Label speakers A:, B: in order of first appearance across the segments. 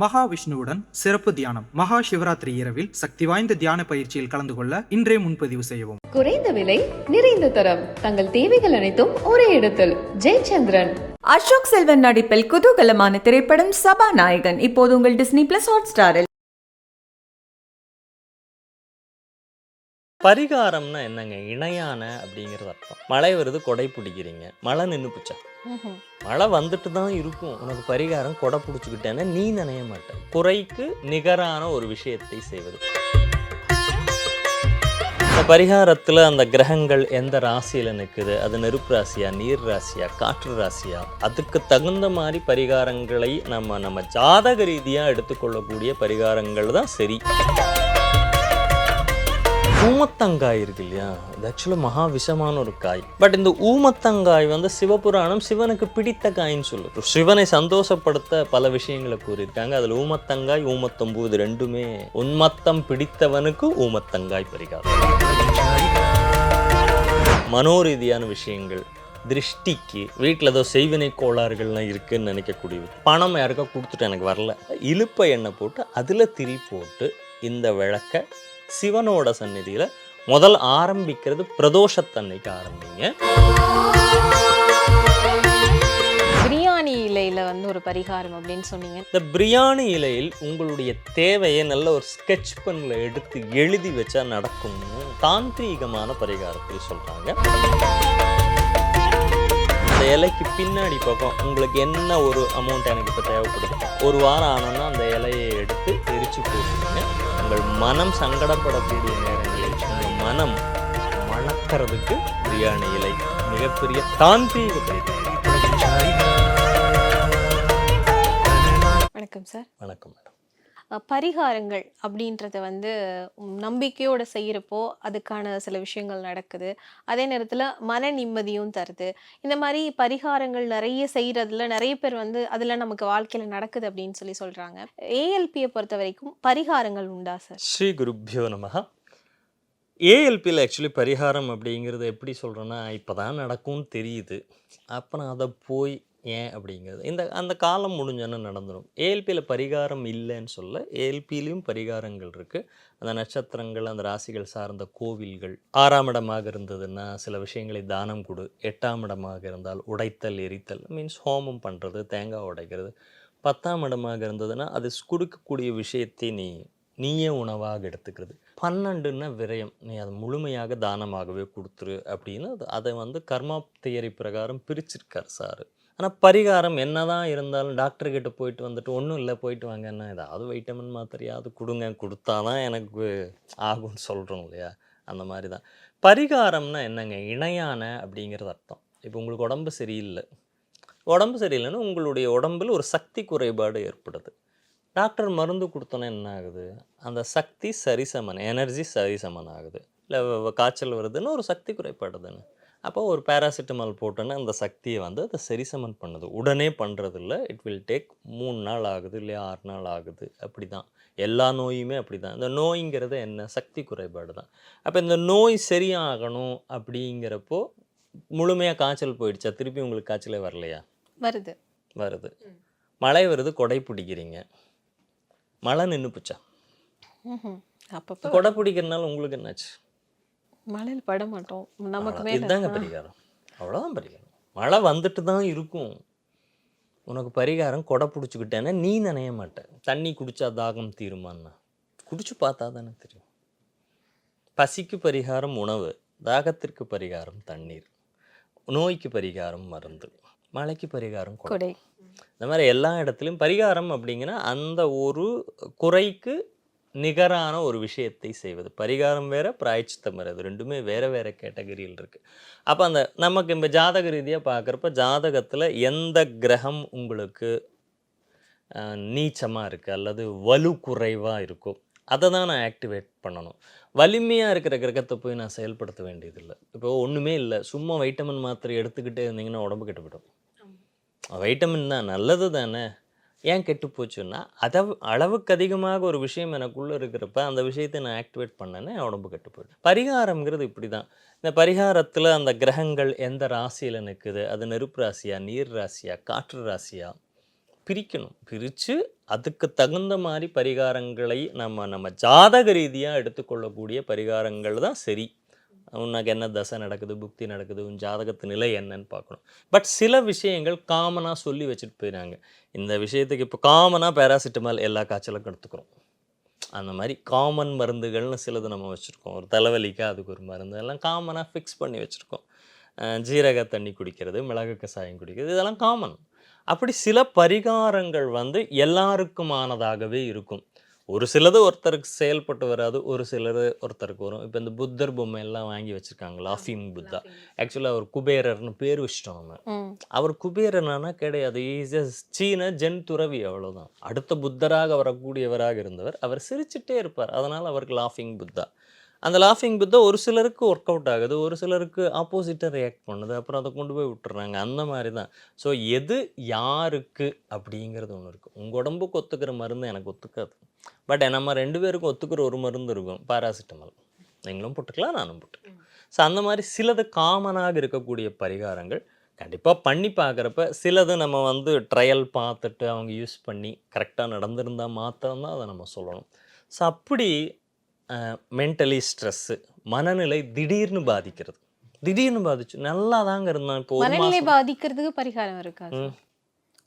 A: மகாவிஷ்ணுவுடன் சிறப்பு தியானம் மகா சிவராத்திரி இரவில் சக்தி வாய்ந்த தியான பயிற்சியில் கலந்து கொள்ள இன்றே முன்பதிவு செய்யவும்.
B: குறைந்த விலை நிறைந்த தரம். தங்கள் தேவைகள் அனைத்தும் ஒரே இடத்தில். ஜெயச்சந்திரன்.
C: அசோக் செல்வன் நடிப்பில் குதூகலமான திரைப்படம் சபாநாயகன். இப்போது உங்கள் டிஸ்னி பிளஸ் ஹாட் ஸ்டாரில்
D: பரிகாரம்னா என்னங்க? இணையான அப்படிங்கிறது அர்த்தம். மழை வருது கொடை பிடிக்கிறீங்க. மழை நின்று போச்சா? மழை வந்துட்டு தான் இருக்கும். உனக்கு பரிகாரம் கொடை பிடிச்சிக்கிட்டேன்னா நீ நினைய மாட்ட. குறைக்கு நிகரான ஒரு விஷயத்தை செய்வது. இந்த பரிகாரத்தில் அந்த கிரகங்கள் எந்த ராசியில் நிற்குது அது நெருப்பு ராசியா நீர் ராசியா காற்று ராசியா? அதுக்கு தகுந்த மாதிரி பரிகாரங்களை நம்ம நம்ம ஜாதக ரீதியாக எடுத்துக்கொள்ளக்கூடிய பரிகாரங்கள் தான் சரி. ஊமத்தங்காய் இருக்கு இல்லையா இது ஆக்சுவலாக மகா விஷமான ஒரு காய். பட் இந்த ஊமத்தங்காய் வந்து சிவபுராணம் சிவனுக்கு பிடித்த காயின்னு சொல்லுது. சிவனை சந்தோஷப்படுத்த பல விஷயங்களை கூறியிருக்காங்க. அதில் ஊமத்தங்காய் ஊமத்தம்பூ இது ரெண்டுமே உன்மத்தம் பிடித்தவனுக்கு ஊமத்தங்காய் பரிகாரம். மனோரீதியான விஷயங்கள் திருஷ்டிக்கு வீட்டில் ஏதோ செய்வினை கோளாறுகள்லாம் இருக்குன்னு நினைக்கக்கூடியது. பணம் யாருக்கோ கொடுத்துட்டு எனக்கு வரல. இழுப்பை எண்ணெய் போட்டு அதில் திரி போட்டு இந்த விளக்கை சிவனோட சந்நிதியில் முதல் ஆரம்பிக்கிறது பிரதோஷத்தன்னைக்கு ஆரம்பிங்க
E: பிரியாணி இலையில வந்து ஒரு பரிகாரம் அப்படின்னு சொன்னீங்க.
D: இந்த பிரியாணி இலையில் உங்களுடைய தேவையை நல்ல ஒரு ஸ்கெட்ச் பென்ல எடுத்து எழுதி வச்சா நடக்கும்னு தாந்திரீகமான பரிகாரத்தில் சொல்றாங்க. அந்த இலைக்கு பின்னாடி பக்கம் உங்களுக்கு என்ன ஒரு அமௌண்ட் எனக்கு இப்போ தேவைப்படுது? ஒரு வாரம் ஆனோன்னா அந்த இலையை எடுத்து எரிச்சு போட்டுருங்க. உங்கள் மனம் சங்கடப்படக்கூடிய நேரங்களில் உங்கள் மனம் மணக்கிறதுக்கு பிரியாணி இலை மிகப்பெரிய பரிகாரம்
E: வணக்கம் சார்.
D: வணக்கம் மேடம்.
E: பரிகாரங்கள் அப்படின்றத வந்து நம்பிக்கையோடு நம்பிக்கையோட அதுக்கான சில விஷயங்கள் நடக்குது. அதே நேரத்தில் மன நிம்மதியும் தருது. இந்த மாதிரி பரிகாரங்கள் நிறைய செய்கிறதுல நிறைய பேர் வந்து அதில் நமக்கு வாழ்க்கையில் நடக்குது அப்படின்னு சொல்லி சொல்கிறாங்க ஏஎல்பியை பொறுத்த வரைக்கும் பரிகாரங்கள் உண்டா சார்?
D: ஸ்ரீ குருப்பியோ நமக ஏஎல்பியில் ஆக்சுவலி பரிகாரம் அப்படிங்கிறது எப்படி சொல்கிறேன்னா இப்போ தான் நடக்கும்னு தெரியுது. அப்போ நான் அதை போய் ஏன் அப்படிங்கிறது. இந்த அந்த காலம் முடிஞ்சோன்னு நடந்துடும் ஏஎல்பியில் பரிகாரம் இல்லைன்னு சொல்ல ஏஎல்பியிலையும் பரிகாரங்கள் இருக்குது அந்த நட்சத்திரங்கள் அந்த ராசிகள் சார்ந்த கோவில்கள். ஆறாம் இடமாக இருந்ததுன்னா சில விஷயங்களை தானம் கொடு. எட்டாம் இடமாக இருந்தால் உடைத்தல் எரித்தல் மீன்ஸ் ஹோமம் பண்ணுறது தேங்காய் உடைக்கிறது. பத்தாம் இடமாக இருந்ததுன்னா அது கொடுக்கக்கூடிய விஷயத்தை நீ நீயே உணவாக எடுத்துக்கிறது. பன்னெண்டுன்னா விரயம். நீ அது முழுமையாக தானமாகவே கொடுத்துரு அப்படின்னு அது அதை வந்து கர்மா தியரி பிரகாரம் பிரிச்சிருக்கார் சார். ஆனால் பரிகாரம் என்ன தான் இருந்தாலும் டாக்டர்கிட்ட போயிட்டு வந்துட்டு ஒன்றும் இல்லை போயிட்டு வாங்கன்னா ஏதாவது வைட்டமின் மாத்திரையாவது கொடுங்க கொடுத்தா தான் எனக்கு ஆகும்னு சொல்கிறோம் இல்லையா? அந்த மாதிரி தான் பரிகாரம்னா என்னங்க? இணையான அப்படிங்கிறது அர்த்தம். இப்போ உங்களுக்கு உடம்பு சரியில்லை. உடம்பு சரியில்லைன்னா உங்களுடைய உடம்பில் ஒரு சக்தி குறைபாடு ஏற்படுது. டாக்டர் மருந்து கொடுத்தோன்னே என்ன ஆகுது? அந்த சக்தி சரிசமன் எனர்ஜி சரிசமன் ஆகுது. இல்லை காய்ச்சல் வருதுன்னு ஒரு சக்தி குறைபாடு தானே அப்போ ஒரு பேராசிட்டமால் போட்டோன்னா அந்த சக்தியை வந்து அதை சரிசமன் பண்ணுது. உடனே பண்ணுறது இல்லை இட் வில் டேக் மூணு நாள் ஆகுது இல்லையா ஆறு நாள் ஆகுது. அப்படி தான் எல்லா நோயுமே அப்படி தான் இந்த நோய்ங்கிறது என்ன? சக்தி குறைபாடு தான் அப்போ இந்த நோய் சரியாகணும் அப்படிங்கிறப்போ முழுமையாக காய்ச்சல் போயிடுச்சா? திருப்பி உங்களுக்கு காய்ச்சலே வரலையா?
E: வருது.
D: வருது. மழை வருது கொடை பிடிக்கிறீங்க. மழை நின்று போச்சா.
E: அப்பப்போ
D: கொடை பிடிக்கிறதுனால உங்களுக்கு என்னாச்சு?
E: மழையில் பட மாட்டோம். நமக்கு
D: இதுதாங்க. பரிகாரம். அவ்வளோதான் பரிகாரம். மழை வந்துட்டு தான் இருக்கும். உனக்கு பரிகாரம் கொடை பிடிச்சிக்கிட்டேன்னா நீ நினைய மாட்ட. தண்ணி குடிச்சா தாகம் தீருமான்னா. குடிச்சு பார்த்தா தானே தெரியும். பசிக்கு பரிகாரம் உணவு தாகத்திற்கு பரிகாரம் தண்ணீர். நோய்க்கு பரிகாரம் மருந்து. மழைக்கு பரிகாரம் கொடை. இந்த மாதிரி எல்லா இடத்துலையும் பரிகாரம் அப்படிங்கன்னா அந்த ஒரு குறைக்கு நிகரான ஒரு விஷயத்தை செய்வது. பரிகாரம் வேற பிராய்ச்சித்தம் வேற. இது ரெண்டுமே வேற வேற கேட்டகரியில் இருக்கு. அப்போ அந்த நமக்கு இந்த ஜாதக ரீதியாக பார்க்குறப்ப ஜாதகத்தில் எந்த கிரகம் உங்களுக்கு நீச்சமாக இருக்குது அல்லது வலு குறைவாக இருக்கோ அதை தான் நான் ஆக்டிவேட் பண்ணணும். வலிமையாக இருக்கிற கிரகத்தை போய் நான் செயல்படுத்த வேண்டியதில்லை. இப்போ ஒன்றுமே இல்லை. சும்மா வைட்டமின் மாத்திரை எடுத்துக்கிட்டே இருந்தீங்கன்னா உடம்பு கெட்டு போயிடும். வைட்டமின் தான் நல்லது தானே? ஏன் கெட்டு போச்சுன்னா அதை அளவுக்கு அதிகமாக ஒரு விஷயம் எனக்குள்ளே இருக்கிறப்ப அந்த விஷயத்தை நான் ஆக்டிவேட் பண்ணேன்னா என் உடம்பு கெட்டு போயிடும். பரிகாரம்ங்கிறது இப்படி தான் இந்த பரிகாரத்தில் அந்த கிரகங்கள் எந்த ராசியில் நிற்குது அது நெருப்பு ராசியா நீர் ராசியா காற்று ராசியா? பிரிக்கணும். பிரித்து அதுக்கு தகுந்த மாதிரி பரிகாரங்களை நம்ம நம்ம ஜாதக ரீதியாக எடுத்துக்கொள்ளக்கூடிய பரிகாரங்கள் தான் சரி. உனக்கு என்ன தசை நடக்குது புக்தி நடக்குது உன் ஜாதகத்து நிலை என்னன்னு பார்க்கணும். பட் சில விஷயங்கள் காமனாக சொல்லி வச்சுட்டு போயிடுறாங்க இந்த விஷயத்துக்கு இப்போ காமனாக பேராசிட்டமால் எல்லா காய்ச்சலுக்கும் எடுத்துக்கிறோம் அந்த மாதிரி காமன் மருந்துகள்னு சிலது நம்ம வச்சுருக்கோம். ஒரு தலைவலிக்கு அதுக்கு ஒரு மருந்து. எல்லாம் காமனாக ஃபிக்ஸ் பண்ணி வச்சுருக்கோம். ஜீரக தண்ணி குடிக்கிறது மிளகு கசாயம் குடிக்கிறது இதெல்லாம் காமன் அப்படி சில பரிகாரங்கள் வந்து எல்லாருக்குமானதாகவே இருக்கும். ஒரு சிலது ஒருத்தருக்கு செயல்பட்டு வராது ஒரு சிலது ஒருத்தருக்கு வரும். இப்போ இந்த புத்தர் பொம்மை எல்லாம் வாங்கி வச்சுருக்காங்க லாஃபிங் புத்தா. ஆக்சுவலாக அவர் குபேரர்னு பேர் வச்சிட்டோம்
E: ம்.
D: அவர் குபேரனானா கிடையாது. இஸ் சீன ஜென் துறவி அவ்வளவுதான். அடுத்த புத்தராக வரக்கூடியவராக இருந்தவர் அவர் சிரிச்சிட்டே இருப்பார். அதனால் அவருக்கு லாஃபிங் புத்தா. அந்த லாஃபிங் புத்தா ஒரு சிலருக்கு ஒர்க் அவுட் ஆகுது ஒரு சிலருக்கு ஆப்போசிட்டாக ரியாக்ட் பண்ணுது அப்புறம் அதை கொண்டு போய் விட்டுறாங்க. அந்த மாதிரி தான். ஸோ எது யாருக்கு அப்படிங்கிறது ஒன்று இருக்குது உங்கள் உடம்புக்கு ஒத்துக்கிற மருந்து எனக்கு ஒத்துக்காது. பட் நம்ம ரெண்டு பேருக்கும் ஒத்துக்கிற ஒரு மருந்து இருக்கும் பாராசிட்டமால் நீங்களும் போட்டுக்கலாம் நானும் போட்டுக்கலாம். ஸோ அந்த மாதிரி சிலது காமனாக இருக்கக்கூடிய பரிகாரங்கள் கண்டிப்பாக பண்ணி பார்க்குறப்ப சிலது நம்ம வந்து ட்ரையல் பார்த்துட்டு அவங்க யூஸ் பண்ணி கரெக்டாக நடந்திருந்தால் மாத்திரம்தான் அதை நம்ம சொல்லணும். ஸோ அப்படி மென்டலி ஸ்ட்ரெஸ்ஸு மனநிலை திடீர்னு பாதிக்கிறது. திடீர்னு பாதிச்சு நல்லா தாங்க இருந்தான் இப்போ
E: மனநிலை பாதிக்கிறதுக்கு பரிகாரம் இருக்கா.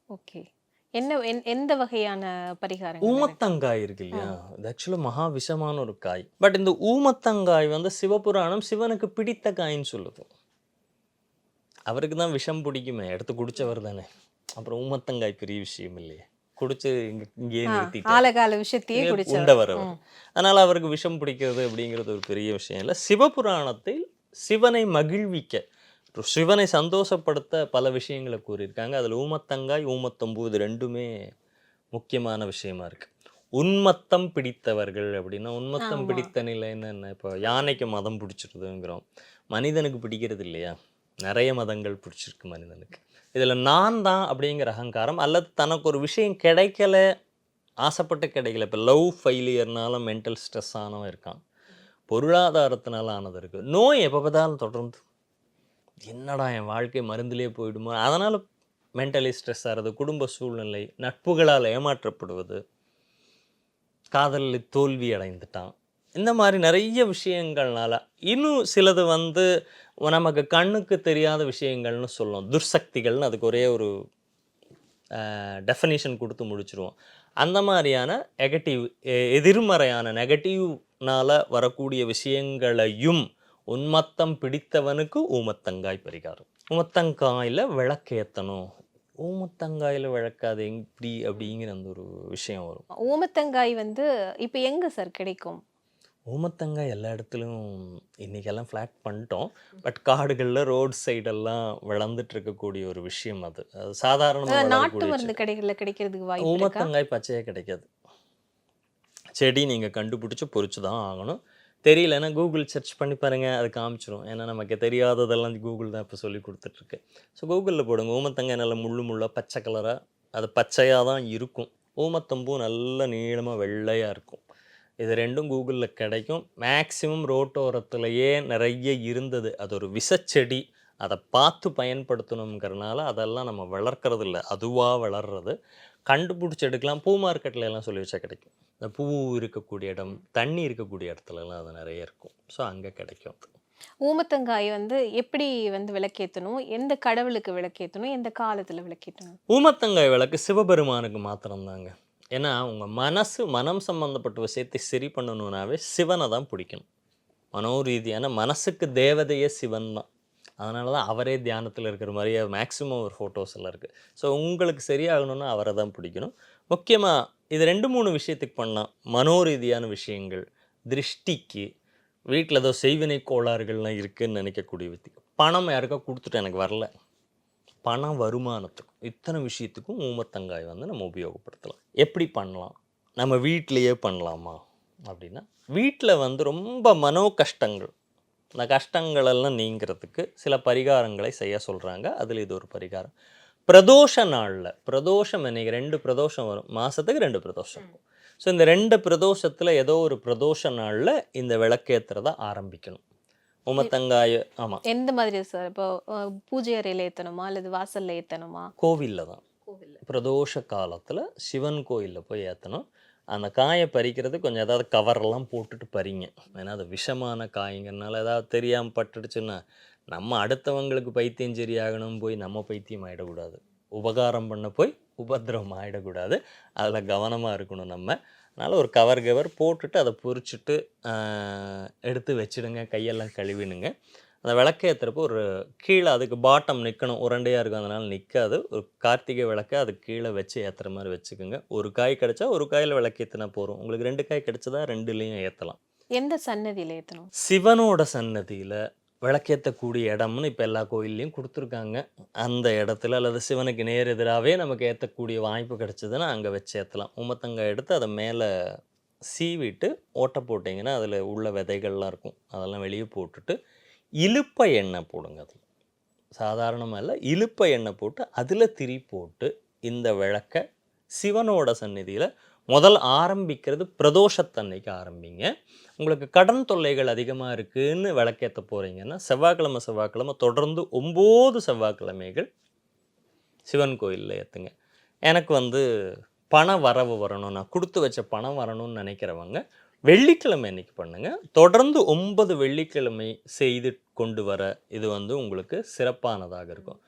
E: ஓகே. என்ன என்- எந்த வகையான பரிகாரம்
D: ஊமத்தங்காய் இருக்கு இல்லையா? இது ஆக்சுவலாக மகா விஷமான ஒரு காய். பட் இந்த ஊமத்தங்காய் வந்து சிவபுராணம் சிவனுக்கு பிடித்த காயின்னு சொல்லுது. அவருக்கு தான் விஷம் பிடிக்குமே எடுத்து குடிச்சவர் தானே. அப்புறம் ஊமத்தங்காய் பெரிய விஷயம் இல்லையே. குடிச்சு இங்க இங்கேயே
E: ஆலகால விஷயத்தையே
D: உண்டவர் அவர். அதனால அவருக்கு விஷம் பிடிக்கிறது அப்படிங்கிறது ஒரு பெரிய விஷயம் இல்லை. சிவபுராணத்தில் சிவனை மகிழ்விக்க சிவனை சந்தோஷப்படுத்த பல விஷயங்களை கூறியிருக்காங்க. அதில் ஊமத்தங்காய் ஊமத்தம்பூ இது ரெண்டுமே முக்கியமான விஷயமா இருக்கு. உன்மத்தம் பிடித்தவர்கள் அப்படின்னா உன்மத்தம். பிடித்த நிலைன்னு என்ன? இப்போ யானைக்கு மதம் பிடிச்சிருதுங்கிறோம். மனிதனுக்கு பிடிக்கிறது இல்லையா? நிறைய மதங்கள் பிடிச்சிருக்கு மனிதனுக்கு. இதில் நான் தான் அப்படிங்கிற அகங்காரம் அல்லது தனக்கு ஒரு விஷயம் கிடைக்கல ஆசைப்பட்டு கிடைக்கல. இப்போ லவ் ஃபெயிலியர்னால மென்டல் ஸ்ட்ரெஸ் ஆனவன் இருக்கான். பொருளாதாரத்தினால ஆனது இருக்குது நோய் எப்போ பார்த்தாலும் தொடர்ந்து. என்னடா என் வாழ்க்கை மருந்திலே போயிடுமோ? அதனால் மென்டலி ஸ்ட்ரெஸ் ஆகிறது குடும்ப சூழ்நிலை நட்புகளால் ஏமாற்றப்படுவது காதலில் தோல்வி அடைந்துட்டான். இந்த மாதிரி நிறைய விஷயங்கள்னால இன்னும் சிலது வந்து நமக்கு கண்ணுக்கு தெரியாத விஷயங்கள்னு சொல்லுவோம். துர்சக்திகள்னு அதுக்கு ஒரே ஒரு டெஃபனேஷன் கொடுத்து முடிச்சிருவோம். அந்த மாதிரியான நெகட்டிவ் எதிர்மறையான நெகட்டிவ்னால வரக்கூடிய விஷயங்களையும் உன்மத்தம் பிடித்தவனுக்கு ஊமத்தங்காய் பரிகாரம். ஊமத்தங்காயில் விளக்கேற்றணும் ஊமத்தங்காயில் விளக்காது எப்படி அப்படிங்கிற அந்த ஒரு விஷயம் வரும்.
E: ஊமத்தங்காய் வந்து இப்போ எங்கே சார் கிடைக்கும்?
D: ஊமத்தங்காய் எல்லா இடத்துலையும் இன்றைக்கெல்லாம் ஃப்ளாட் பண்ணிட்டோம். பட் காடுகளில் ரோட் சைடெல்லாம் வளர்ந்துட்டு இருக்கக்கூடிய ஒரு விஷயம் அது. அது சாதாரணமாக
E: நாட்டு மருந்து கடைகள்ல கிடைக்கிறதுக்கு
D: ஊமத்தங்காய் பச்சையாக கிடைக்காது. செடி நீங்கள் கண்டுபிடிச்சி பொறிச்சு தான் ஆகணும். தெரியலன்னா கூகுள் சர்ச் பண்ணி பாருங்கள் அது காமிச்சிரும். ஏன்னா நமக்கு தெரியாததெல்லாம் கூகுள் தான் இப்போ சொல்லி கொடுத்துட்ருக்கு ஸோ கூகுளில் போடுங்க. ஊமத்தங்காய் நல்ல முள்ளு முள்ளாக பச்சை கலராக அது பச்சையாக தான் இருக்கும். ஊமத்தம்பூ நல்ல நீளமாக வெள்ளையாக இருக்கும். இது ரெண்டும் கூகுளில் கிடைக்கும். மேக்ஸிமம் ரோட்டோரத்துலையே நிறைய இருந்தது. அது ஒரு விஷச்செடி அதை பார்த்து பயன்படுத்தணுங்கிறனால அதெல்லாம் நம்ம வளர்க்கறது இல்லை அதுவாக வளர்றது. கண்டுபிடிச்சி எடுக்கலாம். பூ மார்க்கெட்டில் எல்லாம் சொல்லி வச்சா கிடைக்கும். இந்த பூ இருக்கக்கூடிய இடம் தண்ணி இருக்கக்கூடிய இடத்துலலாம் அது நிறைய இருக்கும். ஸோ அங்கே கிடைக்கும் அது.
E: ஊமத்தங்காய் வந்து எப்படி வந்து விளக்கேத்தணும்? எந்த கடவுளுக்கு விளக்கேத்தணும்? எந்த காலத்துல விளக்கேத்தணும்?
D: ஊமத்தங்காய் விளக்கு சிவபெருமானுக்கு மாத்திரம்தாங்க. ஏன்னா உங்கள் மனசு மனம் சம்மந்தப்பட்ட விஷயத்தை சரி பண்ணணுன்னாவே சிவனை தான் பிடிக்கணும். மனோரீதியான மனசுக்கு தேவதையே சிவன் தான். அதனால தான் அவரே தியானத்தில் இருக்கிற மாதிரியே மேக்ஸிமம் ஒரு ஃபோட்டோஸ் எல்லாம் இருக்குது ஸோ உங்களுக்கு சரியாகணும்னா அவரை தான் பிடிக்கணும். முக்கியமாக இது ரெண்டு மூணு விஷயத்துக்கு பண்ணால் மனோரீதியான விஷயங்கள் திருஷ்டிக்கு வீட்டில் ஏதோ செய்வினை கோளாறுகள்லாம் இருக்குதுன்னு நினைக்கக்கூடிய விஷயம் பணம் யாருக்கா கொடுத்துட்டு எனக்கு வரல. பண வருமானத்துக்கும் இத்தனை விஷயத்துக்கும் ஊமத்தங்காய் வந்து நம்ம உபயோகப்படுத்தலாம். எப்படி பண்ணலாம்? நம்ம வீட்டிலையே பண்ணலாமா? அப்படின்னா வீட்டில் வந்து ரொம்ப மனோ கஷ்டங்கள். இந்த கஷ்டங்களெல்லாம் நீங்கிறதுக்கு சில பரிகாரங்களை செய்ய சொல்கிறாங்க அதில் இது ஒரு பரிகாரம். பிரதோஷ நாளில் பிரதோஷம் இன்னைக்கு ரெண்டு பிரதோஷம் வரும். மாதத்துக்கு ரெண்டு பிரதோஷம் ஸோ இந்த ரெண்டு பிரதோஷத்தில் ஏதோ ஒரு பிரதோஷ நாளில் இந்த விளக்கேற்றுறத ஆரம்பிக்கணும். உமத்தங்காய் ஆமாம்
E: எந்த மாதிரி சார்? இப்போ பூஜை அறையில ஏத்தணுமா? அல்லது வாசல்ல ஏத்தணுமா?
D: கோவிலில் தான்.
E: கோவில்ல.
D: பிரதோஷ காலத்தில் சிவன் கோயிலில் போய் ஏற்றணும் அந்த காயை பறிக்கிறது கொஞ்சம் ஏதாவது கவரெல்லாம் போட்டுட்டு பறிங்க. ஏன்னா அது விஷமான காய்ங்கிறனால ஏதாவது தெரியாமல் பட்டுடுச்சுன்னா நம்ம அடுத்தவங்களுக்கு பைத்தியம் சரியாகணும் போய் நம்ம பைத்தியம் ஆகிடக்கூடாது உபகாரம் பண்ண போய் உபத்திரவம் ஆகிடக்கூடாது அதில் கவனமாக இருக்கணும் நம்ம. அதனால் ஒரு கவர் கவர் போட்டுட்டு அதை பொரிச்சிட்டு ஆஹ், எடுத்து வச்சிடுங்க. கையெல்லாம் கழுவினுங்க அந்த விளக்கு ஏற்றுறப்போ ஒரு கீழே அதுக்கு பாட்டம் நிற்கணும் உரண்டையாக இருக்கும். அதனால் நிற்காது ஒரு கார்த்திகை விளக்கை அது கீழே வச்சு ஏற்றுற மாதிரி வச்சுக்கோங்க. ஒரு காய் கிடைச்சா ஒரு காயில் விளக்கு ஏற்றினா போதும். உங்களுக்கு ரெண்டு காய் கிடைச்சதா ரெண்டுலேயும் ஏற்றலாம்
E: எந்த சன்னதியில ஏத்தணும்?
D: சிவனோட சன்னதியில் விளக்கேற்றக்கூடிய இடம்னு இப்போ எல்லா கோயில்லையும் கொடுத்துருக்காங்க. அந்த இடத்துல அல்லது சிவனுக்கு நேர் எதிராகவே நமக்கு ஏற்றக்கூடிய வாய்ப்பு கிடச்சிதுன்னா அங்கே வச்சு ஏற்றலாம் உமத்தங்காய் எடுத்து அதை மேலே சீவிட்டு ஓட்டை போட்டிங்கன்னா அதில் உள்ள விதைகள்லாம் இருக்கும். அதெல்லாம் வெளியே போட்டுட்டு இலுப்பை எண்ணெய் போடுங்க அது சாதாரணமாக இல்லை இலுப்பை எண்ணெய் போட்டு அதில் திரி போட்டு இந்த விளக்கை சிவனோட சந்நிதியில் முதல் ஆரம்பிக்கிறது பிரதோஷத்தன்னைக்கு ஆரம்பிங்க. உங்களுக்கு கடன் தொல்லைகள் அதிகமாக இருக்குன்னு விளக்கேற்ற போகிறீங்கன்னா செவ்வாய்க்கிழமை செவ்வாய்க்கிழமை தொடர்ந்து ஒம்பது செவ்வாய்க்கிழமைகள் சிவன் கோயிலில் ஏற்றுங்க எனக்கு வந்து பண வரவு வரணும். நான் கொடுத்து வச்ச பணம் வரணும்னு நினைக்கிறவங்க வெள்ளிக்கிழமை இன்னைக்கு பண்ணுங்கள் தொடர்ந்து ஒன்பது வெள்ளிக்கிழமை செய்து கொண்டு வர இது வந்து உங்களுக்கு சிறப்பானதாக இருக்கும்.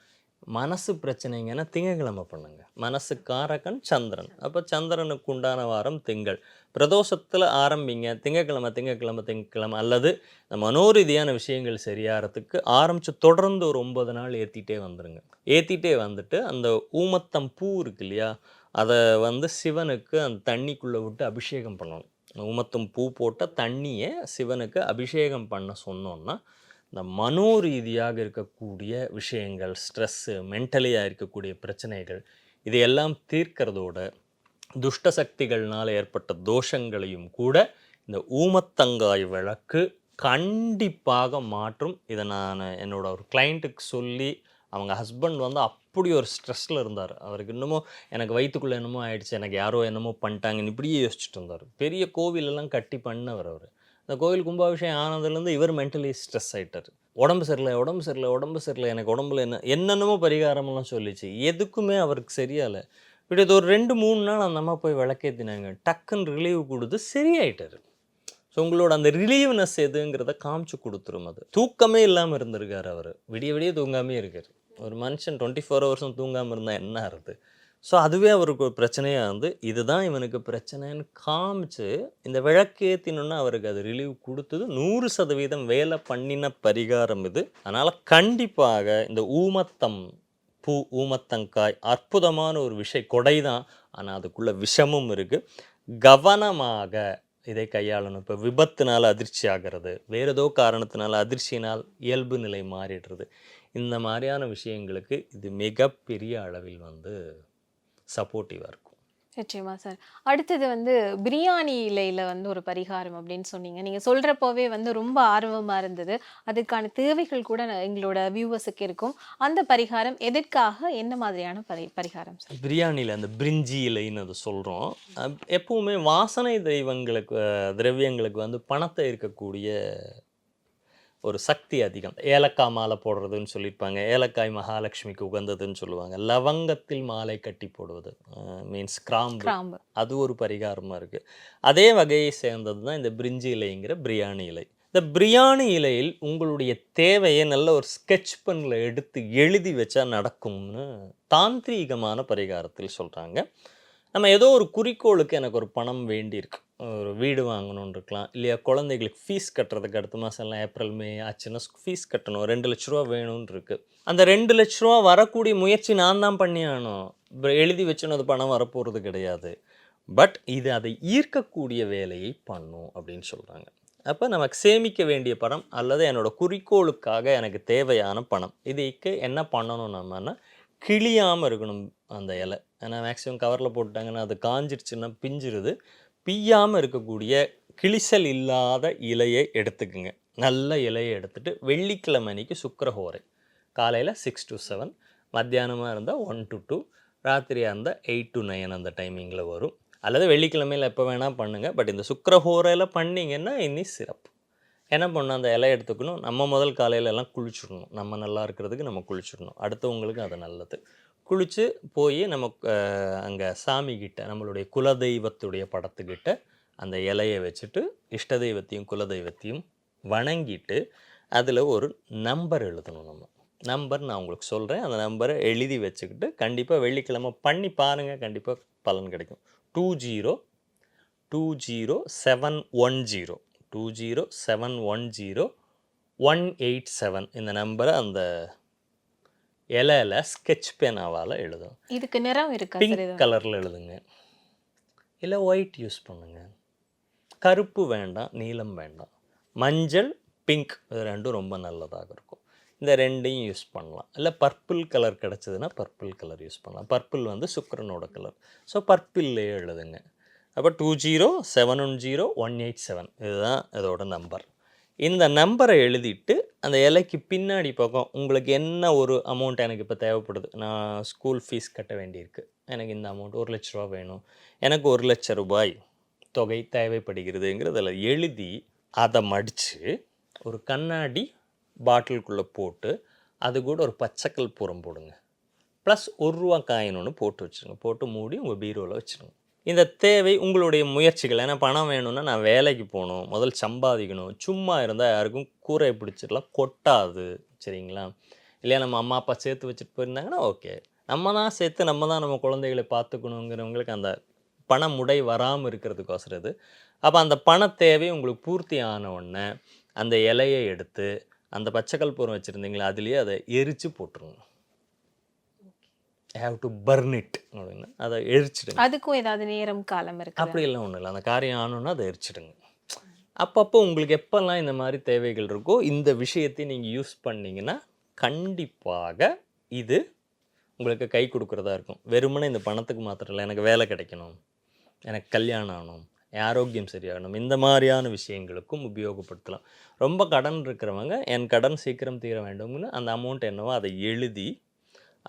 D: மனசு பிரச்சனைங்கன்னா திங்கக்கிழமை பண்ணுங்க. மனசு காரகன் சந்திரன். அப்போ சந்திரனுக்கு உண்டான வாரம் திங்கள். பிரதோஷத்தில் ஆரம்பிங்க. திங்கக்கிழமை திங்கக்கிழமை திங்கக்கிழமை. அல்லது இந்த மனோரீதியான விஷயங்கள் சரியாகிறதுக்கு ஆரம்பித்து தொடர்ந்து ஒரு ஒன்பது நாள் ஏற்றிட்டே வந்துடுங்க ஏற்றிட்டே வந்துட்டு அந்த ஊமத்தம் பூ இருக்கு இல்லையா அதை வந்து சிவனுக்கு அந்த தண்ணிக்குள்ளே விட்டு அபிஷேகம் பண்ணணும். ஊமத்தம் பூ போட்ட தண்ணியை சிவனுக்கு அபிஷேகம் பண்ண சொன்னோன்னா இந்த மனோரீதியாக இருக்கக்கூடிய விஷயங்கள் ஸ்ட்ரெஸ்ஸு மென்டலியாக இருக்கக்கூடிய பிரச்சனைகள் இதையெல்லாம் தீர்க்கிறதோட துஷ்ட சக்திகள்னால் ஏற்பட்ட தோஷங்களையும் கூட இந்த ஊமத்தங்காய் விளக்கு கண்டிப்பாக மாற்றும். இதை நான் என்னோட ஒரு கிளைண்ட்டுக்கு சொல்லி அவங்க ஹஸ்பண்ட் வந்து அப்படி ஒரு ஸ்ட்ரெஸ்ஸில் இருந்தார். அவருக்கு இன்னமும் எனக்கு வயிற்றுக்குள்ளே என்னமோ ஆயிடுச்சு எனக்கு யாரோ என்னமோ பண்ணிட்டாங்கன்னு இப்படியே யோசிச்சுட்டு இருந்தார். பெரிய கோவிலெல்லாம் கட்டி பண்ணவர் அவர். இந்த கோவில் கும்பாபிஷேகம் ஆனதுலேருந்து இவர் மென்டலி ஸ்ட்ரெஸ் ஆயிட்டார். உடம்பு சரியில்லை உடம்பு சரியில்லை உடம்பு சரியில்லை எனக்கு உடம்புல என்ன என்னென்னமோ பரிகாரமெல்லாம் சொல்லிச்சு. எதுக்குமே அவருக்கு சரியால இப்படி இது ஒரு ரெண்டு மூணு நாள் அந்த அம்மா போய் விளக்கேற்றினாங்க டக்குன்னு ரிலீவ் கொடுத்து சரியாயிட்டார். ஸோ உங்களோட அந்த ரிலீவ்னஸ் எதுங்கிறத காமிச்சு கொடுத்துரும் அது. தூக்கமே இல்லாமல் இருந்திருக்கார் அவர். விடிய விடிய தூங்காமே இருக்கார். ஒரு மனுஷன் டுவெண்ட்டி ஃபோர் ஹவர்ஸும் தூங்காமல் இருந்தால் என்ன ஆகுது ஸோ அதுவே அவருக்கு ஒரு பிரச்சனையாக வந்து இதுதான் இவனுக்கு பிரச்சனைன்னு காமிச்சு இந்த விளக்கேற்றினோன்னா அவருக்கு அது ரிலீவ் கொடுத்தது. நூறு சதவீதம் வேலை பண்ணின பரிகாரம் இது. அதனால் கண்டிப்பாக இந்த ஊமத்தம் பூ ஊமத்தங்காய் அற்புதமான ஒரு விஷய கொடை தான் ஆனால் அதுக்குள்ளே விஷமும் இருக்குது கவனமாக இதை கையாளணும். இப்போ விபத்துனால் அதிர்ச்சி ஆகிறது வேறு ஏதோ காரணத்தினால் அதிர்ச்சியினால் இயல்பு நிலை மாறிடுறது. இந்த மாதிரியான விஷயங்களுக்கு இது மிகப்பெரிய அளவில் வந்து சப்போர்ட்டிவாக இருக்கும்.
E: நிச்சயமா சார். அடுத்தது வந்து பிரியாணி இலையில வந்து ஒரு பரிகாரம் அப்படின்னு சொன்னீங்க. நீங்க சொல்றப்போவே வந்து ரொம்ப ஆர்வமா இருந்தது. அதுக்கான தேவைகள் கூட எங்களோட வியூவர்ஸுக்கு இருக்கும். அந்த பரிகாரம் எதற்காக என்ன மாதிரியான பரி பரிகாரம் சார்?
D: பிரியாணியில் அந்த பிரிஞ்சி இலைன்னு அதை சொல்கிறோம் எப்பவுமே வாசனை தெய்வங்களுக்கு திரவியங்களுக்கு வந்து பணத்தை இருக்கக்கூடிய ஒரு சக்தி அதிகம். ஏலக்காய் மாலை போடுறதுன்னு சொல்லியிருப்பாங்க. ஏலக்காய் மகாலட்சுமிக்கு உகந்ததுன்னு சொல்லுவாங்க. லவங்கத்தில் மாலை கட்டி போடுவது மீன்ஸ் கிராம்பு. அது ஒரு பரிகாரமாக இருக்குது அதே வகையை சேர்ந்தது தான் இந்த பிரிஞ்சி இலைங்கிற பிரியாணி இலை. இந்த பிரியாணி இலையில் உங்களுடைய தேவையை நல்ல ஒரு ஸ்கெட்ச் பெனில் எடுத்து எழுதி வச்சா நடக்கும்னு தாந்திரீகமான பரிகாரத்தில் சொல்கிறாங்க நம்ம ஏதோ ஒரு குறிக்கோளுக்கு எனக்கு ஒரு பணம் வேண்டியிருக்கு. ஒரு வீடு வாங்கணும்னு இருக்கலாம் இல்லையா குழந்தைகளுக்கு ஃபீஸ் கட்டுறதுக்கு அடுத்த மாதம் எல்லாம் ஏப்ரல் மே ஆச்சுன்னா ஃபீஸ் கட்டணும். ரெண்டு லட்ச ரூபா வேணும்னு இருக்கு அந்த ரெண்டு லட்ச ரூபா வரக்கூடிய முயற்சி நான் தான் பண்ணியானோம் ஆகணும். எழுதி வச்சுன்னு அது பணம் வரப்போகிறது கிடையாது. பட் இது அதை ஈர்க்கக்கூடிய வேலையை பண்ணும் அப்படின்னு சொல்கிறாங்க அப்போ நமக்கு சேமிக்க வேண்டிய பணம் அல்லது என்னோட குறிக்கோளுக்காக எனக்கு தேவையான பணம். இதுக்கு என்ன பண்ணணும் நம்மன்னா கிளியாமல் இருக்கணும் அந்த இலை. ஏன்னா மேக்ஸிமம் கவரில் போட்டாங்கன்னா அது காஞ்சிருச்சுன்னா பிஞ்சிருது. பிய்யாமல் இருக்கக்கூடிய கிளிசல் இல்லாத இலையை எடுத்துக்குங்க. நல்ல இலையை எடுத்துகிட்டு வெள்ளிக்கிழமை அன்னைக்கு சுக்கரஹோரை. காலையில் சிக்ஸ் டு செவன் மத்தியானமாக இருந்தால் ஒன் டு டூ ராத்திரியாக இருந்தால் எயிட் டு நைன் அந்த டைமிங்கில் வரும். அல்லது வெள்ளிக்கிழமையில் எப்போ வேணால் பண்ணுங்கள் பட் இந்த சுக்கரஹோரையில் பண்ணிங்கன்னா இனி சிறப்பு. என்ன பண்ணணும்? அந்த இலையை எடுத்துக்கணும். நம்ம முதல் காலையில எல்லாம் குளிச்சிடணும். நம்ம நல்லா இருக்கிறதுக்கு நம்ம குளிச்சிடணும். அடுத்தவங்களுக்கு அது நல்லது. குளித்து போய் நம்ம அங்கே சாமி கிட்ட நம்மளுடைய குலதெய்வத்துடைய படத்துக்கிட்ட அந்த இலையை வச்சுட்டு இஷ்ட தெய்வத்தையும் குலதெய்வத்தையும் வணங்கிட்டு அதில் ஒரு நம்பர் எழுதணும் நம்ம. நம்பர் நான் உங்களுக்கு சொல்கிறேன் அந்த நம்பரை எழுதி வச்சுக்கிட்டு கண்டிப்பாக வெள்ளிக்கிழமை பண்ணி பாருங்கள் கண்டிப்பாக பலன் கிடைக்கும். Two zero two zero seven one zero two zero seven one zero one eight seven. இந்த நம்பரை அந்த இலையில ஸ்கெட்ச் பேனாவால் எழுதும்.
E: இதுக்கு நிறம் இருக்கா
D: பிங்க் கலரில் எழுதுங்க. இல்லை ஒயிட் யூஸ் பண்ணுங்க. கருப்பு வேண்டாம் நீலம் வேண்டாம். மஞ்சள் பிங்க் இது ரெண்டும் ரொம்ப நல்லதாக இருக்கும். இந்த ரெண்டையும் யூஸ் பண்ணலாம். இல்லை பர்பிள் கலர் கிடச்சதுன்னா பர்பிள் கலர் யூஸ் பண்ணலாம். பர்பிள் வந்து சுக்கிரனோட கலர் ஸோ பர்பிள்லேயே எழுதுங்க. அப்போ two zero seven one zero one eight seven இதுதான் இதோட நம்பர் இந்த நம்பரை எழுதிட்டு அந்த இலைக்கு பின்னாடி பக்கம் உங்களுக்கு என்ன ஒரு அமௌண்ட் எனக்கு இப்போ தேவைப்படுது? நான் ஸ்கூல் ஃபீஸ் கட்ட வேண்டியிருக்கு. எனக்கு இந்த அமௌண்ட் ஒரு லட்ச ரூபா வேணும். எனக்கு ஒரு லட்ச ரூபாய் தொகை தேவைப்படுகிறதுங்கிறதில் எழுதி அதை மடித்து ஒரு கண்ணாடி பாட்டிலுக்குள்ளே போட்டு அது கூட ஒரு பச்சைக்கல் பூரம் போடுங்க. ப்ளஸ் ஒரு ரூபா காயின் ஒன்று போட்டு வச்சுருங்க. போட்டு மூடி உங்கள் பீரோவில் வச்சுருங்க. இந்த தேவை உங்களுடைய முயற்சிகள். ஏன்னா பணம் வேணும்னா நான் வேலைக்கு போகணும் முதல் சம்பாதிக்கணும். சும்மா இருந்தால் யாருக்கும் கூரை பிடிச்சிடலாம் கொட்டாது. சரிங்களா? இல்லையா நம்ம அம்மா அப்பா சேர்த்து வச்சுட்டு போயிருந்தாங்கன்னா ஓகே. நம்ம தான் சேர்த்து நம்ம தான் நம்ம குழந்தைகளை பார்த்துக்கணுங்கிறவங்களுக்கு அந்த பண முடை வராமல் இருக்கிறதுக்கோசரம் இது. அப்போ அந்த பண தேவை உங்களுக்கு பூர்த்தி ஆன உடனே அந்த இலையை எடுத்து அந்த பச்சைக்கல் பூரம் வச்சுருந்தீங்களா அதுலேயே அதை எரித்து போட்டுருங்க ஹேவ் டு பர்ன் இட் அப்படின்னு. அதை எரிச்சிடுங்க.
E: அதுக்கும் ஏதாவது நேரம் காலம் இருக்கு
D: அப்படியெல்லாம் ஒன்றும் இல்லை. அந்த காரியம் ஆனோன்னா அதை எரிச்சிடுங்க. அப்பப்போ உங்களுக்கு எப்போல்லாம் இந்த மாதிரி தேவைகள் இருக்கோ இந்த விஷயத்தை நீங்கள் யூஸ் பண்ணீங்கன்னா கண்டிப்பாக இது உங்களுக்கு கை கொடுக்குறதா இருக்கும். வெறுமனே இந்த பணத்துக்கு மாத்திரம் இல்லை எனக்கு வேலை கிடைக்கணும் எனக்கு கல்யாணம் ஆகணும் என் ஆரோக்கியம் சரியாகணும் இந்த மாதிரியான விஷயங்களுக்கும் உபயோகப்படுத்தலாம். ரொம்ப கடன் இருக்கிறவங்க என் கடன் சீக்கிரம் தீர வேண்டும்னு அந்த அமௌண்ட் என்னவோ அதை எழுதி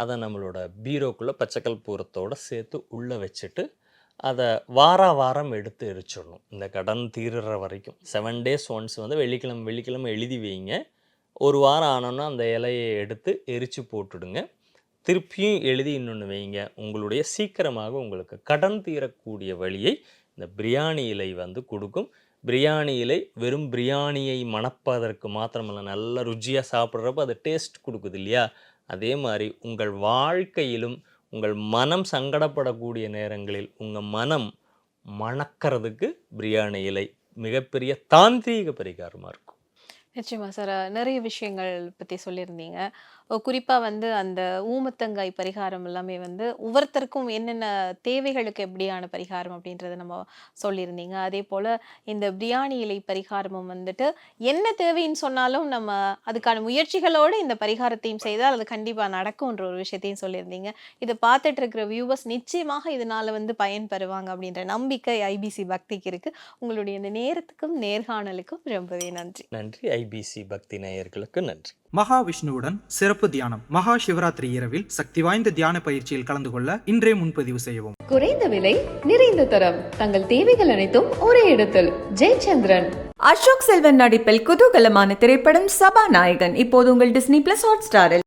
D: அதை நம்மளோட பீரோக்குள்ளே பச்சைக்கல் பூரத்தோடு சேர்த்து உள்ளே வச்சுட்டு அதை வார வாரம் எடுத்து எரிச்சிடணும். இந்த கடன் தீருற வரைக்கும். செவன் டேஸ் ஒன்ஸ் வந்து வெள்ளிக்கிழமை வெள்ளிக்கிழமை எழுதி வைங்க. ஒரு வாரம் ஆனோன்னா அந்த இலையை எடுத்து எரித்து போட்டுடுங்க. திருப்பியும் எழுதி இன்னொன்று வைங்க. உங்களுடைய சீக்கிரமாக உங்களுக்கு கடன் தீரக்கூடிய வழியை இந்த பிரியாணி இலை வந்து கொடுக்கும். பிரியாணி இலை வெறும் பிரியாணியை மணப்பதற்கு மாத்திரமல்ல நல்லா ருச்சியாக சாப்பிட்றப்ப அது டேஸ்ட் கொடுக்குது இல்லையா? அதே மாதிரி உங்கள் வாழ்க்கையிலும் உங்கள் மனம் சங்கடப்படக்கூடிய நேரங்களில் உங்கள் மனம் மணக்கிறதுக்கு பிரியாணி இலை மிகப்பெரிய தாந்திரீக பரிகாரமாக இருக்கும்.
E: நிச்சயமா சார். நிறைய விஷயங்கள் பற்றி சொல்லியிருந்தீங்க. குறிப்பாக வந்து அந்த ஊமத்தங்காய் பரிகாரம் எல்லாமே வந்து ஒவ்வொருத்தருக்கும் என்னென்ன தேவைகளுக்கு எப்படியான பரிகாரம் அப்படின்றத நம்ம சொல்லியிருந்தீங்க. அதே போல் இந்த பிரியாணி இலை பரிகாரமும் வந்துட்டு என்ன தேவைன்னு சொன்னாலும் நம்ம அதுக்கான முயற்சிகளோடு இந்த பரிகாரத்தையும் செய்தால் அது கண்டிப்பாக நடக்கும்ன்ற ஒரு விஷயத்தையும் சொல்லியிருந்தீங்க. இதை பார்த்துட்டு இருக்கிற வியூவர்ஸ் நிச்சயமாக இதனால் வந்து பயன் பெறுவாங்க அப்படின்ற நம்பிக்கை ஐபிசி பக்திக்கு இருக்குது உங்களுடைய இந்த நேரத்துக்கும் நேர்காணலுக்கும் ரொம்பவே நன்றி.
D: நன்றி. ஐபிசி பக்தி நேயர்களுக்கு நன்றி.
A: மகாவிஷ்ணுவுடன் சிறப்பு தியானம் மகா சிவராத்திரி இரவில் சக்தி வாய்ந்த தியான பயிற்சியில் கலந்து கொள்ள இன்றே முன்பதிவு செய்யவும்.
B: குறைந்த விலை நிறைந்த தரம். தங்கள் தேவைகள் அனைத்தும் ஒரே இடத்தில். ஜெயச்சந்திரன்.
C: அசோக் செல்வன் நடிப்பில் குதூகலமான திரைப்படம் சபாநாயகன். இப்போது உங்கள் டிஸ்னி பிளஸ் ஹாட் ஸ்டாரில்